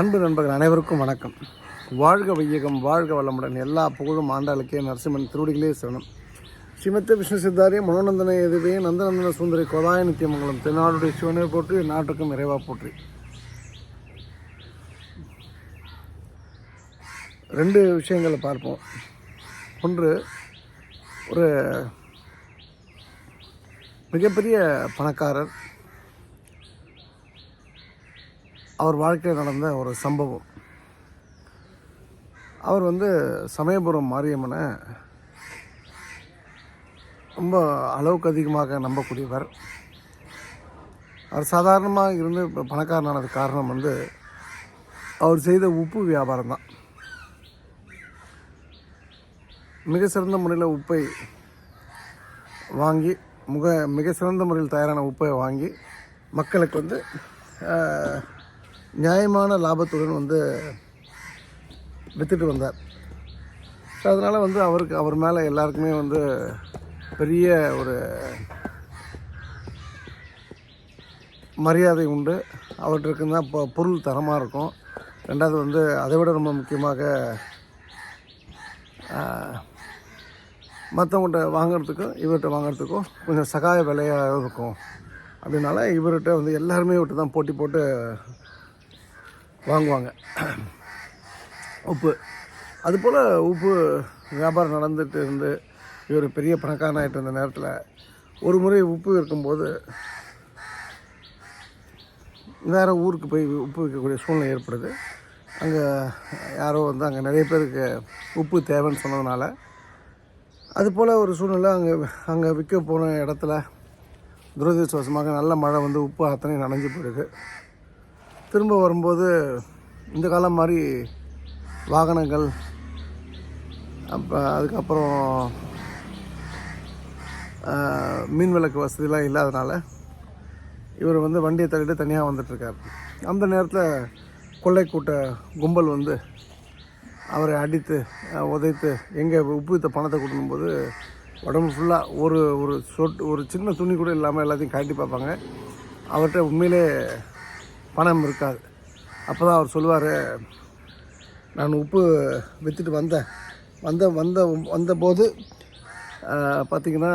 அன்பு நண்பர்கள் அனைவருக்கும் வணக்கம். வாழ்க வையகம் வாழ்க வளமுடன். எல்லா புகழும் ஆண்டாளுக்கே. நரசிம்மன் திருவடிகளே சரணம். ஸ்ரீமத்த விஷ்ணு சித்தாரிய மனோநந்தன எதுவே நந்தநந்தன சுந்தரி கோதாய நித்தியமங்கலம் தென்னாடுடைய சிவனை போற்றி நாட்டுக்கும் இறைவா போற்றி. ரெண்டு விஷயங்களை பார்ப்போம். ஒன்று ஒரு மிகப்பெரிய பணக்காரர் அவர் வாழ்க்கையில் நடந்த ஒரு சம்பவம். அவர் வந்து சமயபுரம் மாரியம்மனை ரொம்ப அளவுக்கு அதிகமாக நம்பக்கூடியவர். அவர் சாதாரணமாக இருந்து இப்போ பணக்காரனானது காரணம் வந்து அவர் செய்த உப்பு வியாபாரம் தான். மிக சிறந்த முறையில் உப்பை வாங்கி முக மிக சிறந்த முறையில் தயாரான உப்பை வாங்கி மக்களுக்கு வந்து நியாயமான லாபத்துடன் வந்து விற்றுட்டு வந்தார். ஸோ அதனால் வந்து அவருக்கு அவர் மேலே எல்லாருக்குமே வந்து பெரிய ஒரு மரியாதை உண்டு. அவர்கிட்ட இப்போ பொருள் தரமாக இருக்கும். ரெண்டாவது வந்து அதை விட ரொம்ப முக்கியமாக மற்றவங்கள்ட்ட வாங்கிறதுக்கும் இவர்கிட்ட வாங்குறதுக்கும் கொஞ்சம் சகாய விலையாக இருக்கும். அப்படின்னால இவர்கிட்ட வந்து எல்லாருமே விட்டு தான் போட்டி போட்டு வாங்குவாங்க. உப்பு. அதுபோல் உப்பு வியாபாரம் நடந்துகிட்டு இருந்து இவர் பெரிய பணக்காரனாகிட்டு இருந்த நேரத்தில் ஒரு முறை உப்பு இருக்கும்போது வேறு ஊருக்கு போய் உப்பு விற்கக்கூடிய சூழ்நிலை ஏற்படுது. அங்கே யாரோ வந்து அங்கே நிறைய பேருக்கு உப்பு தேவைன்னு சொன்னதுனால அதுபோல் ஒரு சூழ்நிலை அங்கே அங்கே விற்க போன இடத்துல துரதிருஷ்டவசமாக நல்ல மழை வந்து உப்பு அத்தனை நனைஞ்சு போயிடுது. திரும்ப வரும்போது இந்த காலம் மாதிரி வாகனங்கள் அப்போ அதுக்கப்புறம் மீன் விளக்கு வசதிலாம் இல்லாதனால இவர் வந்து வண்டியை தள்ளிட்டு தனியாக வந்துட்டுருக்கார். அந்த நேரத்தில் கொள்ளை கூட்ட கும்பல் வந்து அவரை அடித்து உதைத்து எங்கே உப்பு வித்த பணத்தை கொடுக்கும்போது உடம்பு ஃபுல்லாக ஒரு ஒரு சொட்டு ஒரு சின்ன துணி கூட இல்லாமல் எல்லாத்தையும் காட்டி பார்ப்பாங்க. அவர்கிட்ட உண்மையிலே பணம் இருக்காது. அப்போ தான் அவர் சொல்லுவார் நான் உப்பு விற்றுட்டு வந்தேன். வந்த வந்த வந்தபோது பார்த்திங்கன்னா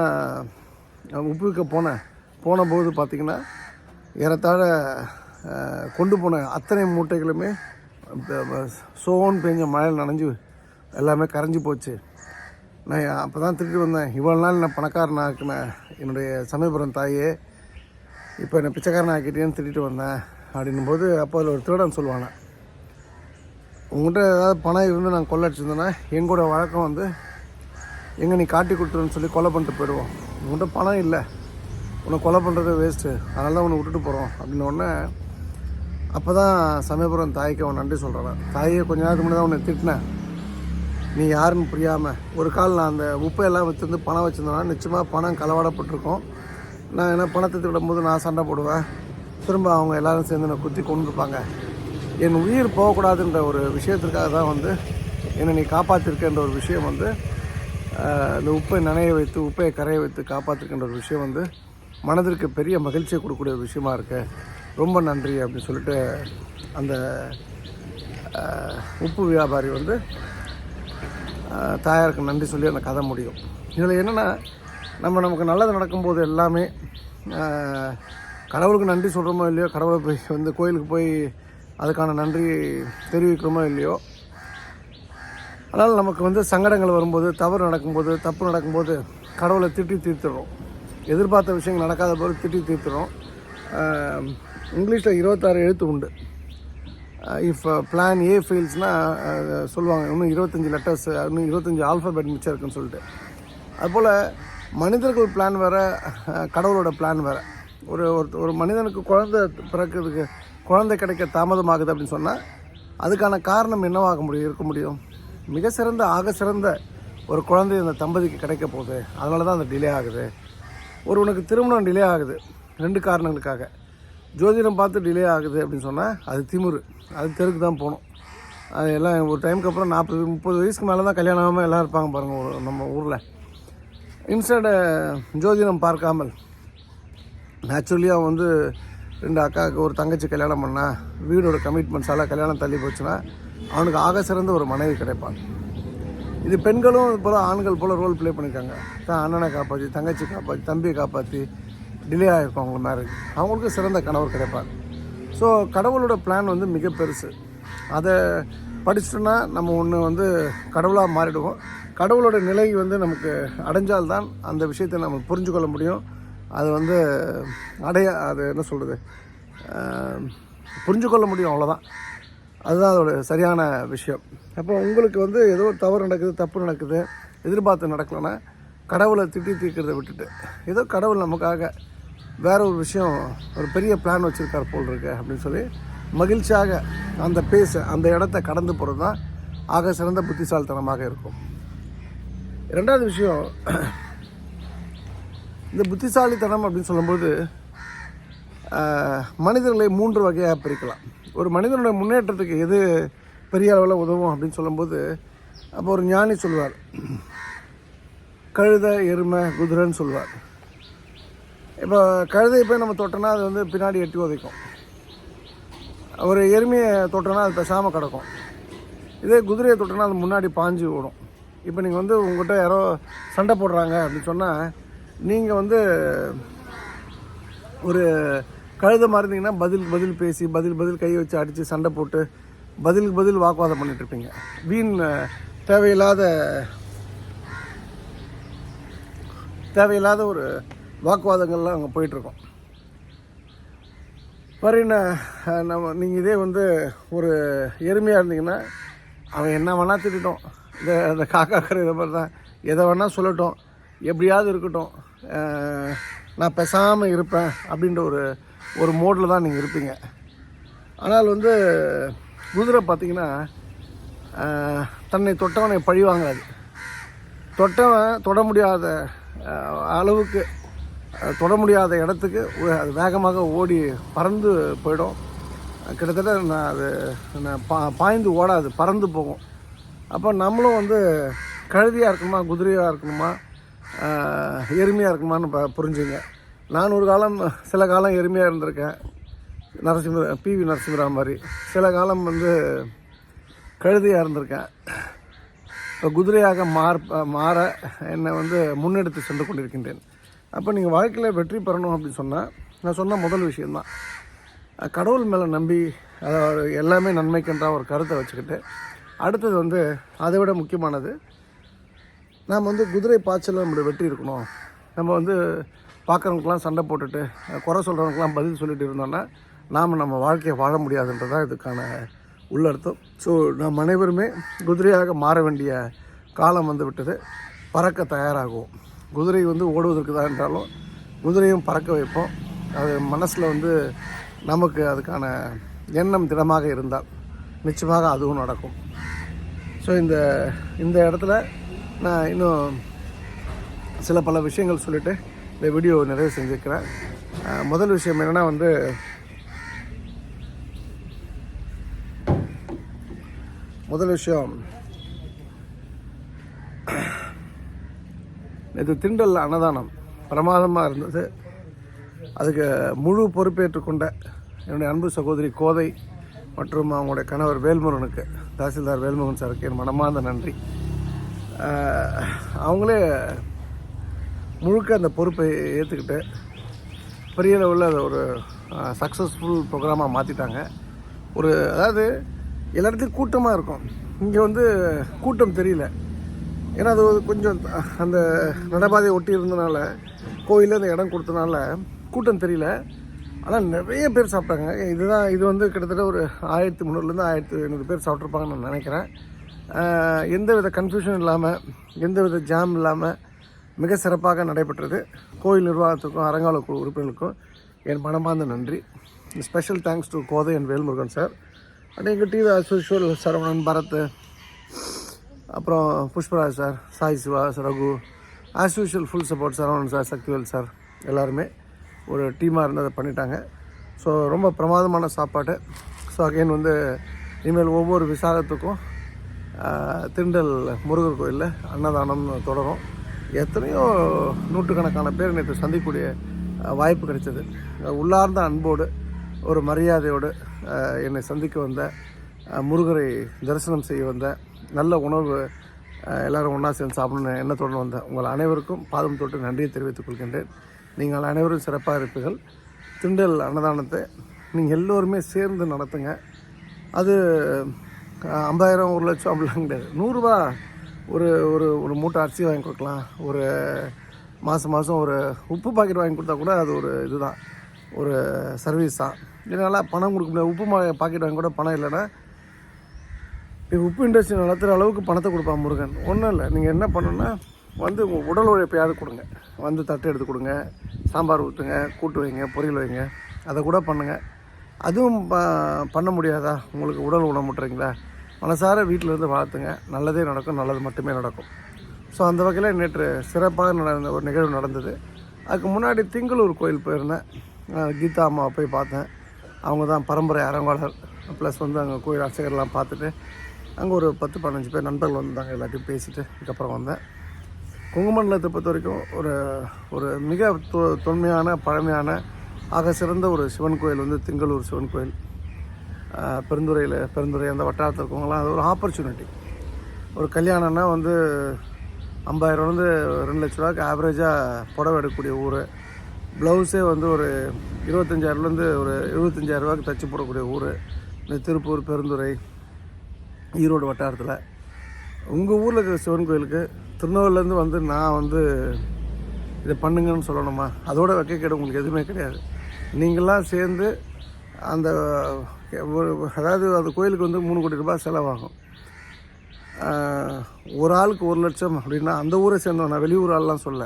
உப்பு விற்க போனேன். போனபோது பார்த்திங்கன்னா ஏறத்தாழ கொண்டு போன அத்தனை மூட்டைகளுமே சோன் பெஞ்ச மழையில் நனைஞ்சு எல்லாமே கரைஞ்சி போச்சு. நான் அப்போ தான் திருட்டு வந்தேன். இவ்வளோ நாள் நான் பணக்காரன் ஆக்கினேன் என்னுடைய சமயபுரம் தாயே இப்போ என்னை பிச்சைக்காரன் ஆக்கிட்டேன்னு திட்டிட்டு வந்தேன். அப்படின்னும் போது அப்போ அதில் ஒரு திருடன் சொல்லுவானே உங்கள்கிட்ட ஏதாவது பணம் இருந்து நான் கொள்ள அடிச்சிருந்தேன்னா எங்களோட வழக்கம் வந்து எங்கே நீ காட்டி கொடுத்துருன்னு சொல்லி கொலை பண்ணிட்டு போயிடுவோம். உங்கள்கிட்ட பணம் இல்லை. உன்னை கொலை பண்ணுறது வேஸ்ட்டு அதனால தான் உன்னை விட்டுட்டு போகிறோம் அப்படின்ன உடனே அப்போ தான் சமயபுரம் தாய்க்கு அவன் நன்றி சொல்கிறான் தாயை கொஞ்ச நேரத்துக்கு முன்னாடி தான் உன்னை திட்டினேன். நீ யாருன்னு புரியாமல் ஒரு கால் நான் அந்த உப்பையெல்லாம் வச்சுருந்து பணம் வச்சுருந்தேன்னா நிச்சயமாக பணம் களவாடப்பட்டிருக்கோம். நான் என்ன பணத்தை திருடும்போது நான் சண்டை போடுவேன். திரும்ப அவங்க எல்லாரும் சேர்ந்து என்னை குத்தி கொண்டுருப்பாங்க என் உயிர் போகக்கூடாதுன்ற ஒரு விஷயத்திற்காக தான் வந்து என்னை நீ காப்பாற்றிருக்கன்ற ஒரு விஷயம் வந்து இந்த உப்பை நனைய வைத்து உப்பையை கரைய வைத்து காப்பாற்றிருக்கின்ற ஒரு விஷயம் வந்து மனதிற்கு பெரிய மகிழ்ச்சியை கொடுக்கக்கூடிய ஒரு விஷயமா இருக்கு. ரொம்ப நன்றி அப்படின்னு சொல்லிட்டு அந்த உப்பு வியாபாரி வந்து தாயாருக்கு நன்றி சொல்லி அந்த கதை முடியும். இதில் என்னென்னா நம்ம நமக்கு நல்லது நடக்கும்போது எல்லாமே கடவுளுக்கு நன்றி சொல்கிறோமோ இல்லையோ? கடவுளை போய் வந்து கோயிலுக்கு போய் அதுக்கான நன்றி தெரிவிக்கிறோமோ இல்லையோ? அதனால் நமக்கு வந்து சங்கடங்கள் வரும்போது தவறு நடக்கும்போது தப்பு நடக்கும்போது கடவுளை திட்டி தீர்த்துடுறோம். எதிர்பார்த்த விஷயங்கள் நடக்காத போது திட்டி தீர்த்துறோம் இங்கிலீஷில் இருபத்தாறு எழுத்து உண்டு. இஃப் பிளான் ஏ ஃபெயில்ஸ்னால் சொல்லுவாங்க. இன்னும் இருபத்தஞ்சி லெட்டர்ஸ் இன்னும் இருபத்தஞ்சி ஆல்ஃபபெட் மிச்சம் இருக்குன்னு சொல்லிட்டு. அதுபோல் மனிதர்கள் பிளான் வேறு கடவுளோட பிளான் வேறு. ஒரு ஒரு- ஒரு மனிதனுக்கு குழந்தை பிறக்கிறதுக்கு குழந்தை கிடைக்க தாமதமாகுது அப்படின்னு சொன்னால் அதுக்கான காரணம் என்னவாக முடியும் இருக்க முடியும்? மிக சிறந்த ஆக சிறந்த ஒரு குழந்தை அந்த தம்பதிக்கு கிடைக்க போகுது. அதனால தான் அந்த டிலே ஆகுது. ஒரு உனக்கு திருமணம் டிலே ஆகுது. ரெண்டு காரணங்களுக்காக. ஜோதிடம் பார்த்து டிலே ஆகுது அப்படின்னு சொன்னால் அது திமுரு. அது தெருக்கு தான் போகணும். அது எல்லாம் ஒரு டைமுக்கு அப்புறம் நாற்பது முப்பது வயசுக்கு மேலே தான் கல்யாணம் ஆகாமல் எல்லாம் இருப்பாங்க பாருங்கள் நம்ம ஊரில். இன்ஸ்டன்ட் ஜோதிடம் பார்க்காமல் நேச்சுரலியாக வந்து ரெண்டு அக்காவுக்கு ஒரு தங்கச்சி கல்யாணம் பண்ணால் வீடோட கமிட்மெண்ட்ஸால் கல்யாணம் தள்ளி போச்சுன்னா அவனுக்கு ஆக சிறந்த ஒரு மனைவி கிடைப்பான். இது பெண்களும் இது போல் ஆண்கள் போல் ரோல் ப்ளே பண்ணியிருக்காங்க தான் அண்ணனை காப்பாற்றி தங்கச்சி காப்பாற்றி தம்பியை காப்பாற்றி டிலே ஆகிருக்கும் அவங்க மேரேஜ் அவங்களுக்கு சிறந்த கணவர் கிடைப்பார். ஸோ கடவுளோட பிளான் வந்து மிக பெருசு. அதை படிச்சிட்டோன்னா நம்ம ஒன்று வந்து கடவுளாக மாறிடுவோம். கடவுளோட நிலை வந்து நமக்கு அடைஞ்சால்தான் அந்த விஷயத்தை நம்ம புரிஞ்சு கொள்ள முடியும். அது வந்து அடைய அது என்ன சொல்கிறது புரிஞ்சு கொள்ள முடியும் அவ்வளோதான் அதுதான் அதோட சரியான விஷயம். அப்போ உங்களுக்கு வந்து ஏதோ தவறு நடக்குது தப்பு நடக்குது எதிர்பார்த்து நடக்கலைன்னா கடவுளை திட்டி தீர்க்கிறத விட்டுட்டு ஏதோ கடவுள் நமக்காக வேற ஒரு விஷயம் ஒரு பெரிய பிளான் வச்சுருக்கார் போல் இருக்கு அப்படின்னு சொல்லி மகிழ்ச்சியாக அந்த பேச அந்த இடத்த கடந்து போகிறது தான் ஆக சிறந்த புத்திசாலித்தனமாக இருக்கும். ரெண்டாவது விஷயம் இந்த புத்திசாலித்தனம் அப்படின்னு சொல்லும்போது மனிதர்களை மூன்று வகையாக பிரிக்கலாம். ஒரு மனிதனுடைய முன்னேற்றத்துக்கு எது பெரிய அளவில் உதவும் அப்படின்னு சொல்லும்போது அப்போ ஒரு ஞானி சொல்வார். கழுதை எருமை குதிரைன்னு சொல்வார். இப்போ கழுதையை போய் நம்ம தொட்டோன்னா அது வந்து பின்னாடி எட்டி உதைக்கும். ஒரு எருமையை தொட்டோன்னா அது பேசாமல் கிடக்கும். இதே குதிரையை தொட்டோன்னா அது முன்னாடி பாஞ்சு ஓடும். இப்போ நீங்கள் வந்து உங்கள்கிட்ட யாரோ சண்டை போடுறாங்க அப்படின்னு சொன்னால் நீங்கள் வந்து ஒரு கழுத மாதிரி இருந்தீங்கன்னா பதில் பதில் பேசி பதில் பதில் கை வச்சு அடித்து சண்டை போட்டு பதிலுக்கு பதில் வாக்குவாதம் பண்ணிகிட்ருப்பீங்க இருப்பீங்க. வீண் தேவையில்லாத தேவையில்லாத ஒரு வாக்குவாதங்கள்லாம் அங்கே போயிட்டுருக்கோம். மறுன நம்ம நீங்கள் இதே வந்து ஒரு எருமையாக இருந்தீங்கன்னா அவன் என்ன வேணால் திட்டட்டும். இந்த அந்த காக்கா கரை இதை மாதிரி தான். எதை வேணால் சொல்லட்டும். எப்படியாவது இருக்கட்டும். நான் பேசாமல் இருப்பேன் அப்படின்ற ஒரு ஒரு மோடில் தான் நீங்கள் இருப்பீங்க. ஆனால் வந்து குதிரை பார்த்திங்கன்னா தன்னை தொட்டவனை பழி வாங்காது. தொட்டவன் தொட முடியாத அளவுக்கு தொட முடியாத இடத்துக்கு அது வேகமாக ஓடி பறந்து போயிடும். கிட்டத்தட்ட நான் அது நான் பா பாய்ந்து ஓடாது பறந்து போகும். அப்போ நம்மளும் வந்து கழுதியாக இருக்கணுமா குதிரையாக இருக்கணுமா எருமையாக இருக்குமான்னு ப புரிஞ்சுங்க. நான் ஒரு காலம் சில காலம் எருமையாக இருந்திருக்கேன். நரசிம்ம பிவி நரசிம்மராவ் மாதிரி. சில காலம் வந்து கழுதையாக இருந்திருக்கேன். இப்போ குதிரையாக மாற மாற என்னை வந்து முன்னெடுத்து சென்று கொண்டிருக்கின்றேன். அப்போ நீங்கள் வாழ்க்கையில் வெற்றி பெறணும் அப்படின்னு சொன்னால் நான் சொன்ன முதல் விஷயந்தான் கடவுள் மேலே நம்பி அதாவது எல்லாமே நன்மைக்குன்ற ஒரு கருத்தை வச்சுக்கிட்டு அடுத்தது வந்து அதை விட முக்கியமானது நாம் வந்து குதிரை பாய்ச்சலில் நம்மளுடைய வெற்றி இருக்கணும். நம்ம வந்து பார்க்குறவங்களுக்குலாம் சண்டை போட்டுட்டு குறை சொல்கிறவங்களுக்குலாம் பதில் சொல்லிட்டு இருந்தோம்னா நாம் நம்ம வாழ்க்கையை வாழ முடியாதுன்றதான் இதுக்கான உள்ளர்த்தம். ஸோ நாம் அனைவருமே குதிரையாக மாற வேண்டிய காலம் வந்து விட்டது. பறக்க தயாராகும் குதிரை வந்து ஓடுவதற்கு தான் என்றாலும் குதிரையும் பறக்க வைப்போம். அது மனசில் வந்து நமக்கு அதுக்கான எண்ணம் திடமாக இருந்தால் நிச்சயமாக அதுவும் நடக்கும். ஸோ இந்த இந்த இடத்துல நான் இன்னும் சில பல விஷயங்கள் சொல்லிவிட்டு இந்த வீடியோ நிறைவு செஞ்சுருக்கிறேன். முதல் விஷயம் என்னென்னா வந்து முதல் விஷயம் இது திண்டல் அன்னதானம் பிரமாதமாக இருந்தது. அதுக்கு முழு பொறுப்பேற்றுக்கொண்ட என்னுடைய அன்பு சகோதரி கோதை மற்றும் அவங்களுடைய கணவர் வேல்முருகனுக்கு தாசில்தார் வேல்முருகன் சாருக்கு என் மனமார்ந்த நன்றி. அவங்களே முழுக்க அந்த பொறுப்பை ஏற்றுக்கிட்டு பெரிய லெவலில் அதை ஒரு சக்ஸஸ்ஃபுல் ப்ரோக்ராமாக மாற்றிட்டாங்க ஒரு அதாவது எல்லாத்துக்கும் கூட்டமாக இருக்கும். இங்கே வந்து கூட்டம் தெரியல. ஏன்னா அது ஒரு கொஞ்சம் அந்த நடைபாதையை ஒட்டி இருந்தனால கோயிலில் அந்த இடம் கொடுத்தனால கூட்டம் தெரியல. ஆனால் நிறைய பேர் சாப்பிட்டாங்க. இதுதான் இது வந்து கிட்டத்தட்ட ஒரு ஆயிரத்தி முந்நூறுலேருந்து ஆயிரத்தி ஐநூறு பேர் சாப்பிட்ருப்பாங்கன்னு நான் நினைக்கிறேன். எந்த வித கன்ஃபியூஷன் இல்லாமல் எந்த வித ஜாம் இல்லாமல் மிக சிறப்பாக நடைபெற்றது. கோயில் நிர்வாகத்துக்கும் அறங்கால குழு உறுப்பினர்களுக்கும் என் மனமார்ந்த நன்றி. Special thanks to Kothai and Velmurugan sir. And எங்கள் டிவி அசோஷியல் சரவணன் பரத் அப்புறம் Pushparaj sir Sai Siva Raghu as usual full support Saravanan sir Sakthivel sir எல்லாருமே ஒரு டீமாக இருந்து அதை பண்ணிட்டாங்க. ஸோ ரொம்ப பிரமாதமான சாப்பாடு. ஸோ அகைன் வந்து இனிமேல் ஒவ்வொரு விசாகத்துக்கும் திண்டல் முருகர் கோயிலில் அன்னதானம் தொடரும். எத்தனையோ நூற்றுக்கணக்கான பேர் நேற்று சந்திக்கக்கூடிய வாய்ப்பு கிடைச்சது. உள்ளார்ந்த அன்போடு ஒரு மரியாதையோடு என்னை சந்திக்க வந்த முருகரை தரிசனம் செய்ய வந்த நல்ல உணவு எல்லோரும் ஒன்றா சேர்ந்து சாப்பிடணும்னு எண்ணத்தோடு வந்தேன் உங்கள் அனைவருக்கும் பாதம் தொட்டு நன்றியை தெரிவித்துக் கொள்கின்றேன். நீங்கள் அனைவரும் சிறப்பாக இருப்பீர்கள். திண்டல் அன்னதானத்தை நீங்கள் எல்லோருமே சேர்ந்து நடத்துங்க. அது ஐம்பதாயிரம் ஒரு லட்சம் அப்படிலாம் கிடையாது. நூறுரூவா ஒரு ஒரு ஒரு மூட்டை அரிசி வாங்கி கொடுக்கலாம். ஒரு மாதம் மாதம் ஒரு உப்பு பாக்கெட் வாங்கி கொடுத்தா கூட அது ஒரு இதுதான். ஒரு சர்வீஸ் தான். இதனால் பணம் கொடுக்க முடியாது. உப்பு மா பாக்கெட் வாங்கி கூட பணம் இல்லைன்னா இப்போ உப்பு இண்டஸ்ட்ரி நடத்துகிற அளவுக்கு பணத்தை கொடுப்பான் முருகன். ஒன்றும் இல்லை. நீங்கள் என்ன பண்ணணுன்னா வந்து உங்கள் உடல் உழைப்பையாவது கொடுங்க. வந்து தட்டு எடுத்து கொடுங்க. சாம்பார் ஊற்றுங்க கூட்டு வைங்க பொரியல் வைங்க. அதை கூட பண்ணுங்கள் அதுவும் ப- பண்ண முடியாதா? உங்களுக்கு உடல் உணமுட்டுறீங்களா மனசார வீட்டில் இருந்து வாழ்த்துங்க நல்லதே நடக்கும் நல்லது மட்டுமே நடக்கும். ஸோ அந்த வகையில் நேற்று சிறப்பாக நடந்த ஒரு நிகழ்வு நடந்தது. அதுக்கு முன்னாடி திங்களூர் கோயில் போயிருந்தேன். கீதா அம்மாவை போய் பார்த்தேன். அவங்க தான் பரம்பரை அரங்காளர் ப்ளஸ் வந்து அங்கே கோயில் அர்ச்சகர்லாம் பார்த்துட்டு அங்கே ஒரு பத்து பதினஞ்சு பேர் நண்பர்கள் வந்தாங்க எல்லாத்தையும் பேசிட்டு அதுக்கப்புறம் வந்தேன். குங்குமண்டலத்தை பொறுத்த வரைக்கும் ஒரு ஒரு மிக தொ தொன்மையான பழமையான ஆக சிறந்த ஒரு சிவன் கோயில் வந்து திங்களூர் சிவன் கோயில். பெருந்துறையில் பெருந்துறை அந்த வட்டாரத்தில் இருக்கவங்களாம் அது ஒரு ஆப்பர்ச்சுனிட்டி ஒரு கல்யாணம்னா வந்து ஐம்பதாயிரம்லேருந்து ரெண்டு லட்ச ரூபாய்க்கு ஆவரேஜாக புடவை எடுக்கக்கூடிய ஊர். ப்ளவுஸே வந்து ஒரு இருபத்தஞ்சாயிரம்லேருந்து ஒரு எழுபத்தஞ்சாயிரம் ரூபாய்க்கு தச்சு போடக்கூடிய ஊர். இந்த திருப்பூர் பெருந்துறை ஈரோடு வட்டாரத்தில். உங்கள் ஊரில் இருக்கிற சிவன் கோயிலுக்கு திருநெல்வேலிலேருந்து வந்து நான் வந்து இதை பண்ணுங்கன்னு சொல்லணுமா? அதோட வைக்கக்கேடு உங்களுக்கு எதுவுமே கிடையாது. நீங்களாம் சேர்ந்து அந்த ஒரு அதாவது அந்த கோயிலுக்கு வந்து மூணு கோடி ரூபாய் செலவாகும். ஒரு ஆளுக்கு ஒரு லட்சம் அப்படின்னா அந்த ஊரை சேர்ந்தவன் நான் வெளியூர் ஆள்லாம் சொல்ல.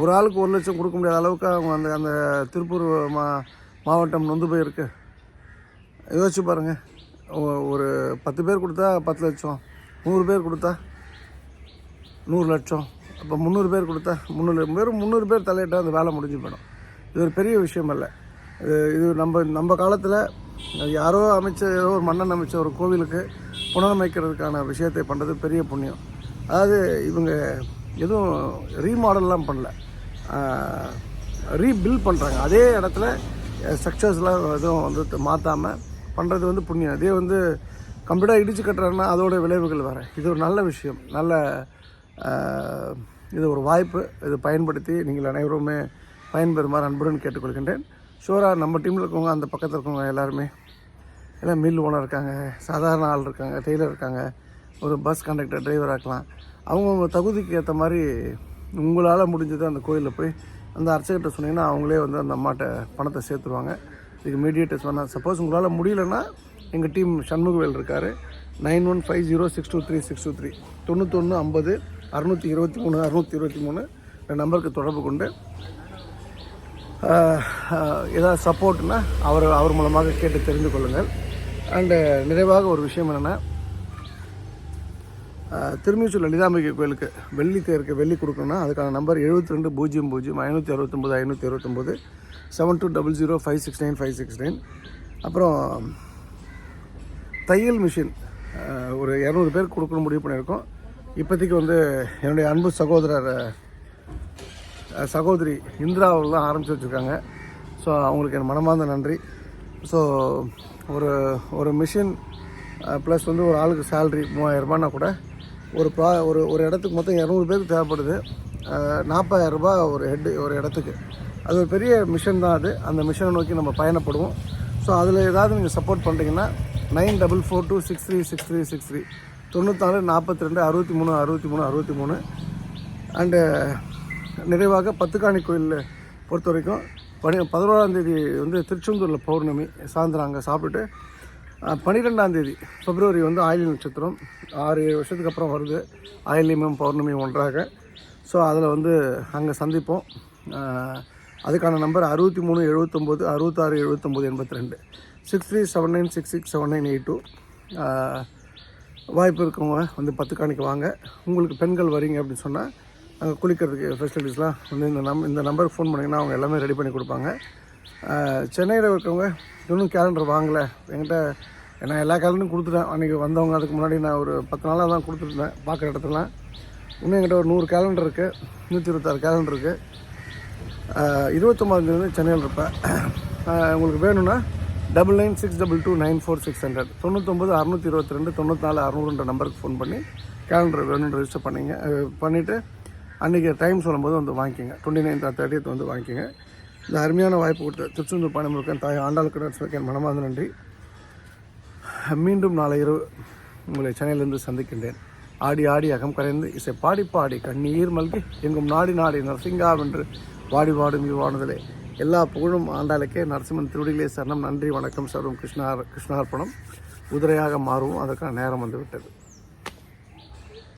ஒரு ஆளுக்கு ஒரு லட்சம் கொடுக்க முடியாத அளவுக்கு அவங்க அந்த அந்த திருப்பூர் மா மாவட்டம் நொந்து போயிருக்கு. யோசிச்சு பாருங்கள் ஒரு பத்து பேர் கொடுத்தா பத்து லட்சம் நூறு பேர் கொடுத்தா நூறு லட்சம். அப்போ முந்நூறு பேர் கொடுத்தா முந்நூறு வெறும் முந்நூறு பேர் தலையிட்டால் அந்த வேலை முடிஞ்சு போயிடும். இது ஒரு பெரிய விஷயம் அல்ல. இது இது நம்ம நம்ம காலத்தில் யாரோ அமைச்ச ஏதோ ஒரு மன்னன் அமைச்ச ஒரு கோவிலுக்கு புனரமைக்கிறதுக்கான விஷயத்தை பண்ணுறது பெரிய புண்ணியம். அதாவது இவங்க எதுவும் ரீமாடல்லாம் பண்ணல. ரீபில்ட் பண்ணுறாங்க அதே இடத்துல ஸ்ட்ரக்சர்ஸ்லாம் எதுவும் வந்து மாற்றாமல் பண்ணுறது வந்து புண்ணியம். அதே வந்து கம்ப்யூட்டர் இடிச்சு கட்டுறாங்கன்னா அதோட விளைவுகள் வேறு. இது ஒரு நல்ல விஷயம். நல்ல இது ஒரு வாய்ப்பு. இது பயன்படுத்தி நீங்கள் அனைவருமே பயன்பெறுமாறு அன்புடன் கேட்டுக்கொள்கின்றேன். ஷூராக நம்ம டீமில் இருக்கவங்க அந்த பக்கத்தில் இருக்கவங்க எல்லாருமே. எல்லாம் மில் ஓனர் இருக்காங்க சாதாரண ஆள் இருக்காங்க டெய்லர் இருக்காங்க. ஒரு பஸ் கண்டக்டர் டிரைவராக இருக்கலாம் அவங்கவுங்க தகுதிக்கு ஏற்ற மாதிரி உங்களால் முடிஞ்சது அந்த கோயிலில் போய் அந்த அர்ச்சகர்கிட்ட சொன்னீங்கன்னா அவங்களே வந்து அந்த அம்மாட்ட பணத்தை சேர்த்துருவாங்க. இதுக்கு மீடியேட்டர்ஸ் வேணால் சப்போஸ் உங்களால் முடியலன்னா எங்கள் டீம் சண்முகவேல் இருக்கார். Nine one five zero six two three six two three. தொண்ணூத்தொன்று ஐம்பது அறுநூற்றி இருபத்தி மூணு அறுநூற்றி இருபத்தி மூணு இந்த நம்பருக்கு தொடர்பு கொண்டு ஏதாவது சப்போர்ட்னா அவர் அவர் மூலமாக கேட்டு தெரிந்து கொள்ளுங்கள். அண்டு நிறைவாக ஒரு விஷயம் என்னென்னா திருமிச்சூர் லலிதாம்பிகை கோயிலுக்கு வெள்ளி தேருக்கு வெள்ளி கொடுக்கணும்னா அதுக்கான நம்பர் எழுபத்தி ரெண்டு பூஜ்ஜியம் பூஜ்ஜியம் ஐநூற்றி அறுபத்தொம்போது ஐநூற்றி அறுபத்தொம்போது seven two double zero five six nine five six nine அப்புறம் தையல் மிஷின் ஒரு இரநூறு பேர் கொடுக்கணும் முடிவு பண்ணியிருக்கோம். இப்போதைக்கு வந்து என்னுடைய அன்பு சகோதரர் அஹ், சகோதரி இந்திராவெல்லாம் ஆரம்பித்து வச்சுருக்காங்க. ஸோ அவங்களுக்கு என் மனமார்ந்த நன்றி. ஸோ ஒரு ஒரு மிஷின் ப்ளஸ் வந்து ஒரு ஆளுக்கு சேல்ரி மூவாயிரரூபானா கூட ஒரு ப்ரா ஒரு ஒரு இடத்துக்கு மொத்தம் இரநூறு பேருக்கு தேவைப்படுது. நாற்பதாயிரம் ஒரு ஹெட்டு ஒரு இடத்துக்கு. அது ஒரு பெரிய மிஷன் தான் அது. அந்த மிஷனை நோக்கி நம்ம பயணப்படுவோம். ஸோ அதில் ஏதாவது நீங்கள் சப்போர்ட் பண்ணுறீங்கன்னா nine double four two six three six three six three. தொண்ணூத்தாறு நாற்பத்தி ரெண்டு அறுபத்தி மூணு அறுபத்தி மூணு அறுபத்தி மூணு அண்டு நிறைவாக பத்துக்காணி கோயில் பொறுத்த வரைக்கும் பனி பதினோராந்தேதி வந்து திருச்செந்தூரில் பௌர்ணமி சாயந்தரம் அங்கே சாப்பிட்டுட்டு பன்னிரெண்டாந்தேதி பிப்ரவரி வந்து ஆயிலி நட்சத்திரம். ஆறு ஏழு வருஷத்துக்கு அப்புறம் வருது. ஆயிலியமும் பௌர்ணமியும் ஒன்றாக. ஸோ அதில் வந்து அங்கே சந்திப்போம். அதுக்கான நம்பர் அறுபத்தி மூணு எழுபத்தொம்போது அறுபத்தாறு எழுபத்தொம்போது எண்பத்தி ரெண்டு six three seven nine six six seven nine eight two. வாய்ப்பு இருக்கவங்க வந்து பத்து காணிக்கு வாங்க. உங்களுக்கு பெண்கள் வரீங்க அப்படின்னு சொன்னால் அங்கே குளிக்கிறதுக்கு ஃபெசிலிட்டிஸ்லாம் வந்து இந்த நம் இந்த நம்பருக்கு ஃபோன் பண்ணிங்கன்னா அவங்க எல்லாமே ரெடி பண்ணி கொடுப்பாங்க. சென்னையில் இருக்கவங்க இன்னும் கேலண்டர் வாங்கலை. என்கிட்ட நான் எல்லா கேலண்டரும் கொடுத்துட்டேன். அன்றைக்கி வந்தவங்க அதுக்கு முன்னாடி நான் ஒரு பத்து நாளாக தான் கொடுத்துருந்தேன் பார்க்குற இடத்துலாம் இன்னும் என்கிட்ட ஒரு நூறு கேலண்டர் இருக்குது நூற்றி இருபத்தாறு கேலண்டர் இருக்குது இருபத்தொம்பதாந்தேதி சென்னையில் இருப்பேன். உங்களுக்கு வேணும்னா double nine six double two nine four six hundred தொண்ணூத்தொம்பது அறுநூற்றி இருபத்தி ரெண்டு தொண்ணூற்றி நாலு நம்பருக்கு ஃபோன் பண்ணி கேலண்டர் வேணும்னு ரிஜிஸ்டர் பண்ணிங்க. பண்ணிவிட்டு அன்றைக்கி டைம் சொல்லும்போது வந்து வாங்கிக்கோங்க. டுவெண்ட்டி நைன்த் தேர்ட்டியத் வந்து வாங்கிக்கோங்க. இந்த அருமையான வாய்ப்பு கொடுத்த திருச்செந்தூர் பாணிமுருகன் தாய் ஆண்டாளுக்கு நடிச்சதுக்கு மனமார்ந்த நன்றி. மீண்டும் நாளை இரவு உங்களை சென்னையிலிருந்து சந்திக்கின்றேன். ஆடி ஆடி அகம் கரைந்து இசை பாடி பாடி கண்ணீர் மல்கி எங்கும் நாடி நாடி நரசிங்காவென்று வாடி வாடும் இவ்வாணுதலே எல்லா புகழும் ஆண்டாளுக்கே நரசிம்மன் திருவடிகளே சரணம். நன்றி வணக்கம். சர்வம் கிருஷ்ணார் கிருஷ்ணார்ப்பணம். குதிரையாக மாறுவோம். அதற்கான நேரம் வந்துவிட்டது.